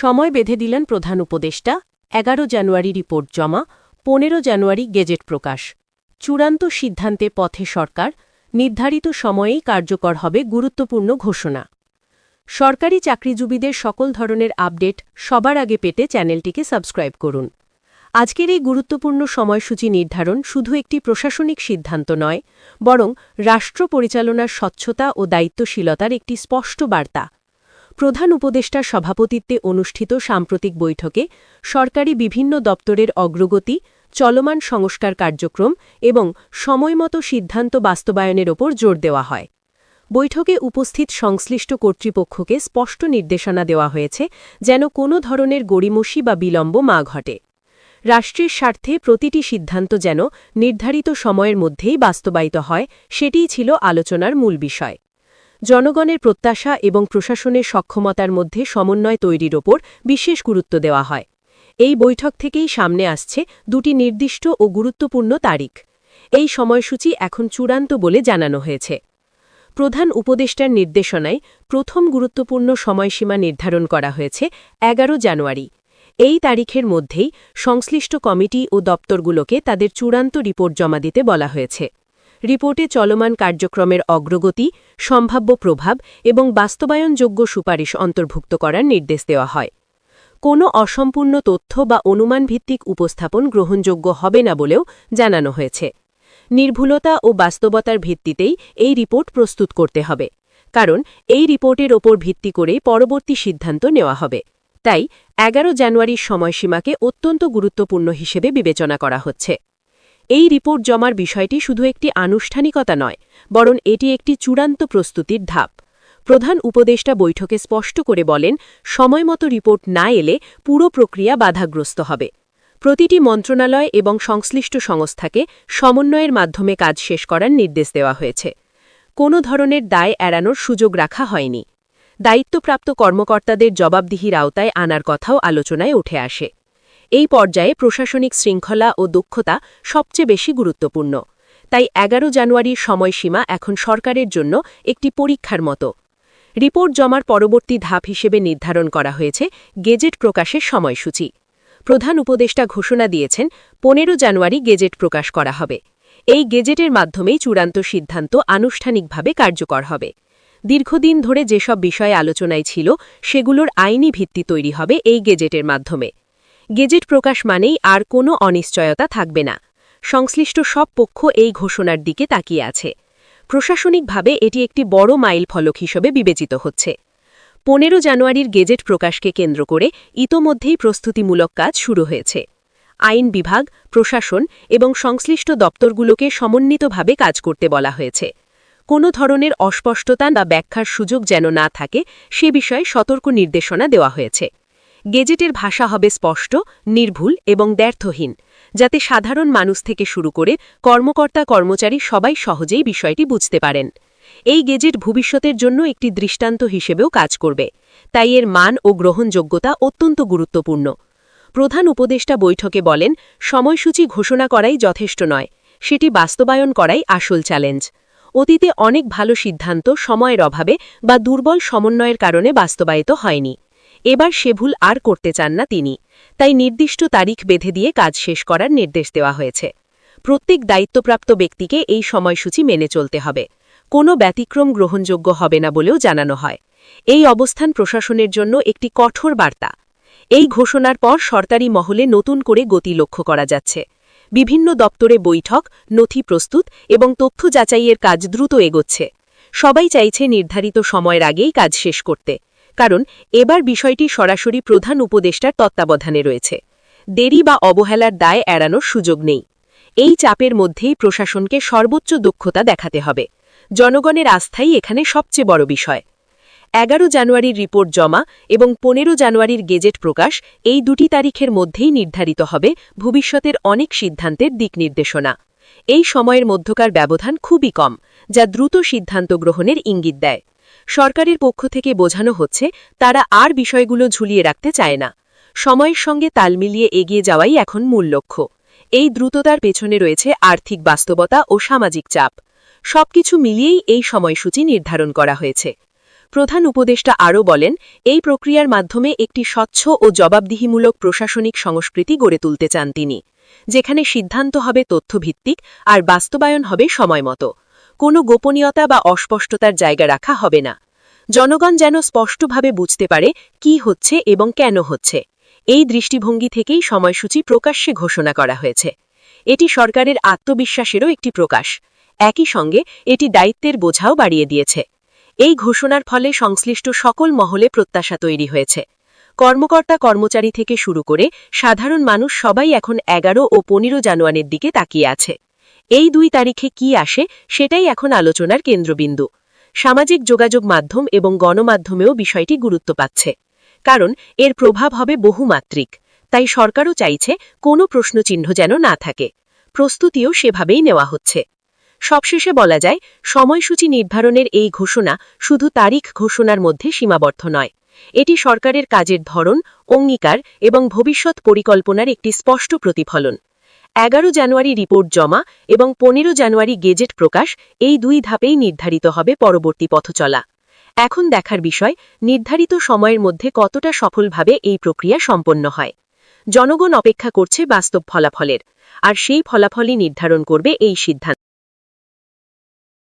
সময় বেঁধে দিলেন প্রধান উপদেষ্টা, এগারো জানুয়ারি রিপোর্ট জমা, পনেরো জানুয়ারি গেজেট প্রকাশ। চূড়ান্ত সিদ্ধান্তে পথে সরকার, নির্ধারিত সময়েই কার্যকর হবে গুরুত্বপূর্ণ ঘোষণা। সরকারি চাকরিজীবীদের সকল ধরনের আপডেট সবার আগে পেতে চ্যানেলটিকে সাবস্ক্রাইব করুন। আজকের এই গুরুত্বপূর্ণ সময়সূচি নির্ধারণ শুধু একটি প্রশাসনিক সিদ্ধান্ত নয়, বরং রাষ্ট্র পরিচালনার স্বচ্ছতা ও দায়িত্বশীলতার একটি স্পষ্ট বার্তা। প্রধান উপদেষ্টার সভাপতিত্বে অনুষ্ঠিত সাম্প্রতিক বৈঠকে সরকারি বিভিন্ন দপ্তরের অগ্রগতি, চলমান সংস্কার কার্যক্রম এবং সময়মতো সিদ্ধান্ত বাস্তবায়নের ওপর জোর দেওয়া হয়। বৈঠকে উপস্থিত সংশ্লিষ্ট কর্তৃপক্ষকে স্পষ্ট নির্দেশনা দেওয়া হয়েছে যেন কোনো ধরনের গড়িমসি বা বিলম্ব মা ঘটে। রাষ্ট্রের স্বার্থে প্রতিটি সিদ্ধান্ত যেন নির্ধারিত সময়ের মধ্যেই বাস্তবায়িত হয়, সেটিই ছিল আলোচনার মূল বিষয়। জনগণের প্রত্যাশা এবং প্রশাসনের সক্ষমতার মধ্যে সমন্বয় তৈরির ওপর বিশেষ গুরুত্ব দেওয়া হয়। এই বৈঠক থেকেই সামনে আসছে দুটি নির্দিষ্ট ও গুরুত্বপূর্ণ তারিখ। এই সময়সূচি এখন চূড়ান্ত বলে জানানো হয়েছে। প্রধান উপদেষ্টার নির্দেশনায় প্রথম গুরুত্বপূর্ণ সময়সীমা নির্ধারণ করা হয়েছে এগারো জানুয়ারি। এই তারিখের মধ্যেই সংশ্লিষ্ট কমিটি ও দপ্তরগুলোকে তাদের চূড়ান্ত রিপোর্ট জমা দিতে বলা হয়েছে। রিপোর্টে চলমান কার্যক্রমের অগ্রগতি, সম্ভাব্য প্রভাব এবং বাস্তবায়নযোগ্য সুপারিশ অন্তর্ভুক্ত করার নির্দেশ দেওয়া হয়। কোনো অসম্পূর্ণ তথ্য বা অনুমানভিত্তিক উপস্থাপন গ্রহণযোগ্য হবে না বলেও জানানো হয়েছে। নির্ভুলতা ও বাস্তবতার ভিত্তিতেই এই রিপোর্ট প্রস্তুত করতে হবে, কারণ এই রিপোর্টের ওপর ভিত্তি করে পরবর্তী সিদ্ধান্ত নেওয়া হবে। তাই এগারো জানুয়ারির সময়সীমাকে অত্যন্ত গুরুত্বপূর্ণ হিসেবে বিবেচনা করা হচ্ছে। এই রিপোর্ট জমার বিষয়টি শুধু একটি আনুষ্ঠানিকতা নয়, বরং এটি একটি চূড়ান্ত প্রস্তুতির ধাপ। প্রধান উপদেষ্টা বৈঠকে স্পষ্ট করে বলেন সময়মতো রিপোর্ট না এলে পুরো প্রক্রিয়া বাধাগ্রস্ত হবে। প্রতিটি মন্ত্রণালয় এবং সংশ্লিষ্ট সংস্থাকে সমন্বয়ের মাধ্যমে কাজ শেষ করার নির্দেশ দেওয়া হয়েছে। কোনো ধরনের দায় এড়ানোর সুযোগ রাখা হয়নি। দায়িত্বপ্রাপ্ত কর্মকর্তাদের জবাবদিহির আওতায় আনার কথাও আলোচনায় উঠে আসে। এই পর্যায়ে প্রশাসনিক শৃঙ্খলা ও দক্ষতা সবচেয়ে বেশি গুরুত্বপূর্ণ। তাই এগারো জানুয়ারির সময়সীমা এখন সরকারের জন্য একটি পরীক্ষার মতো। রিপোর্ট জমার পরবর্তী ধাপ হিসেবে নির্ধারণ করা হয়েছে গেজেট প্রকাশের সময়সূচি। প্রধান উপদেষ্টা ঘোষণা দিয়েছেন, পনেরো জানুয়ারি গেজেট প্রকাশ করা হবে। এই গেজেটের মাধ্যমেই চূড়ান্ত সিদ্ধান্ত আনুষ্ঠানিকভাবে কার্যকর হবে। দীর্ঘদিন ধরে যেসব বিষয়ে আলোচনায় ছিল, সেগুলোর আইনি ভিত্তি তৈরি হবে এই গেজেটের মাধ্যমে। গেজেট প্রকাশ মানেই আর কোনো অনিশ্চয়তা থাকবে না। সংশ্লিষ্ট সব পক্ষ এই ঘোষণার দিকে তাকিয়ে আছে। প্রশাসনিকভাবে এটি একটি বড় মাইল ফলক হিসেবে বিবেচিত হচ্ছে। পনেরো জানুয়ারির গেজেট প্রকাশকে কেন্দ্র করে ইতোমধ্যেই প্রস্তুতিমূলক কাজ শুরু হয়েছে। আইন বিভাগ, প্রশাসন এবং সংশ্লিষ্ট দপ্তরগুলোকে সমন্বিতভাবে কাজ করতে বলা হয়েছে। কোনো ধরনের অস্পষ্টতা বা ব্যাখ্যার সুযোগ যেন না থাকে, সে বিষয়ে সতর্ক নির্দেশনা দেওয়া হয়েছে। গেজেটের ভাষা হবে স্পষ্ট, নির্ভুল এবং ব্যর্থহীন, যাতে সাধারণ মানুষ থেকে শুরু করে কর্মকর্তা, কর্মচারী সবাই সহজেই বিষয়টি বুঝতে পারেন। এই গেজেট ভবিষ্যতের জন্য একটি দৃষ্টান্ত হিসেবেও কাজ করবে। তাই এর মান ও গ্রহণযোগ্যতা অত্যন্ত গুরুত্বপূর্ণ। প্রধান উপদেষ্টা বৈঠকে বলেন, সময়সূচি ঘোষণা করাই যথেষ্ট নয়, সেটি বাস্তবায়ন করাই আসল চ্যালেঞ্জ। অতীতে অনেক ভালো সিদ্ধান্ত সময়ের অভাবে বা দুর্বল সমন্বয়ের কারণে বাস্তবায়িত হয়নি। এবার সে ভুল আর করতে চান না তিনি। তাই নির্দিষ্ট তারিখ বেঁধে দিয়ে কাজ শেষ করার নির্দেশ দেওয়া হয়েছে। প্রত্যেক দায়িত্বপ্রাপ্ত ব্যক্তিকে এই সময়সূচি মেনে চলতে হবে। কোনো ব্যতিক্রম গ্রহণযোগ্য হবে না বলেও জানানো হয়। এই অবস্থান প্রশাসনের জন্য একটি কঠোর বার্তা। এই ঘোষণার পর সরকারি মহলে নতুন করে গতি লক্ষ্য করা যাচ্ছে। বিভিন্ন দপ্তরে বৈঠক, নথি প্রস্তুত এবং তথ্য যাচাইয়ের কাজ দ্রুত এগোচ্ছে। সবাই চাইছে নির্ধারিত সময়ের আগেই কাজ শেষ করতে। কারণ এবার বিষয়টি সরাসরি প্রধান উপদেষ্টার তত্ত্বাবধানে রয়েছে। দেরি বা অবহেলার দায় এড়ানোর সুযোগ নেই। এই চাপের মধ্যেই প্রশাসনকে সর্বোচ্চ দক্ষতা দেখাতে হবে। জনগণের আস্থাই এখানে সবচেয়ে বড় বিষয়। এগারো জানুয়ারির রিপোর্ট জমা এবং পনেরো জানুয়ারির গেজেট প্রকাশ এই দুটি তারিখের মধ্যেই নির্ধারিত হবে ভবিষ্যতের অনেক সিদ্ধান্তের দিক নির্দেশনা। এই সময়ের মধ্যকার ব্যবধান খুবই কম, যা দ্রুত সিদ্ধান্ত গ্রহণের ইঙ্গিত দেয়। সরকারের পক্ষ থেকে বোঝানো হচ্ছে, তারা আর বিষয়গুলো ঝুলিয়ে রাখতে চায় না। সময়ের সঙ্গে তাল মিলিয়ে এগিয়ে যাওয়াই এখন মূল লক্ষ্য। এই দ্রুততার পেছনে রয়েছে আর্থিক বাস্তবতা ও সামাজিক চাপ। সবকিছু মিলিয়েই এই সময়সূচি নির্ধারণ করা হয়েছে। প্রধান উপদেষ্টা আরও বলেন, এই প্রক্রিয়ার মাধ্যমে একটি স্বচ্ছ ও জবাবদিহিমূলক প্রশাসনিক সংস্কৃতি গড়ে তুলতে চান তিনি, যেখানে সিদ্ধান্ত হবে তথ্যভিত্তিক আর বাস্তবায়ন হবে সময়মতো। কোনো গোপনীয়তা বা অস্পষ্টতার জায়গা রাখা হবে না। জনগণ যেন স্পষ্টভাবে বুঝতে পারে কি হচ্ছে এবং কেন হচ্ছে। এই দৃষ্টিভঙ্গি থেকেই সময়সূচি প্রকাশ্যে ঘোষণা করা হয়েছে। এটি সরকারের আত্মবিশ্বাসেরও একটি প্রকাশ। একই সঙ্গে এটি দায়িত্বের বোঝাও বাড়িয়ে দিয়েছে। এই ঘোষণার ফলে সংশ্লিষ্ট সকল মহলে প্রত্যাশা তৈরি হয়েছে। কর্মকর্তা কর্মচারী থেকে শুরু করে সাধারণ মানুষ সবাই এখন এগারো ও পনেরো জানুয়ারির দিকে তাকিয়ে আছে। এই দুই তারিখে কি আসে সেটাই এখন আলোচনার কেন্দ্রবিন্দু। সামাজিক যোগাযোগ মাধ্যম এবং গণমাধ্যমেও বিষয়টি গুরুত্ব পাচ্ছে। কারণ এর প্রভাব হবে বহুমাত্রিক। তাই সরকারও চাইছে কোনো প্রশ্নচিহ্ন যেন না থাকে। প্রস্তুতিও সেভাবেই নেওয়া হচ্ছে। সবশেষে বলা যায়, সময়সূচি নির্ধারণের এই ঘোষণা শুধু তারিখ ঘোষণার মধ্যে সীমাবদ্ধ নয়। এটি সরকারের কাজের ধরন, অঙ্গীকার এবং ভবিষ্যৎ পরিকল্পনার একটি স্পষ্ট প্রতিফলন। এগারো জানুয়ারি রিপোর্ট জমা এবং পনেরো জানুয়ারি গেজেট প্রকাশ, এই দুই ধাপেই নির্ধারিত হবে পরবর্তী পথচলা। এখন দেখার বিষয়, নির্ধারিত সময়ের মধ্যে কতটা সফলভাবে এই প্রক্রিয়া সম্পন্ন হয়। জনগণ অপেক্ষা করছে বাস্তব ফলাফলের, আর সেই ফলাফলই নির্ধারণ করবে এই সিদ্ধান্ত।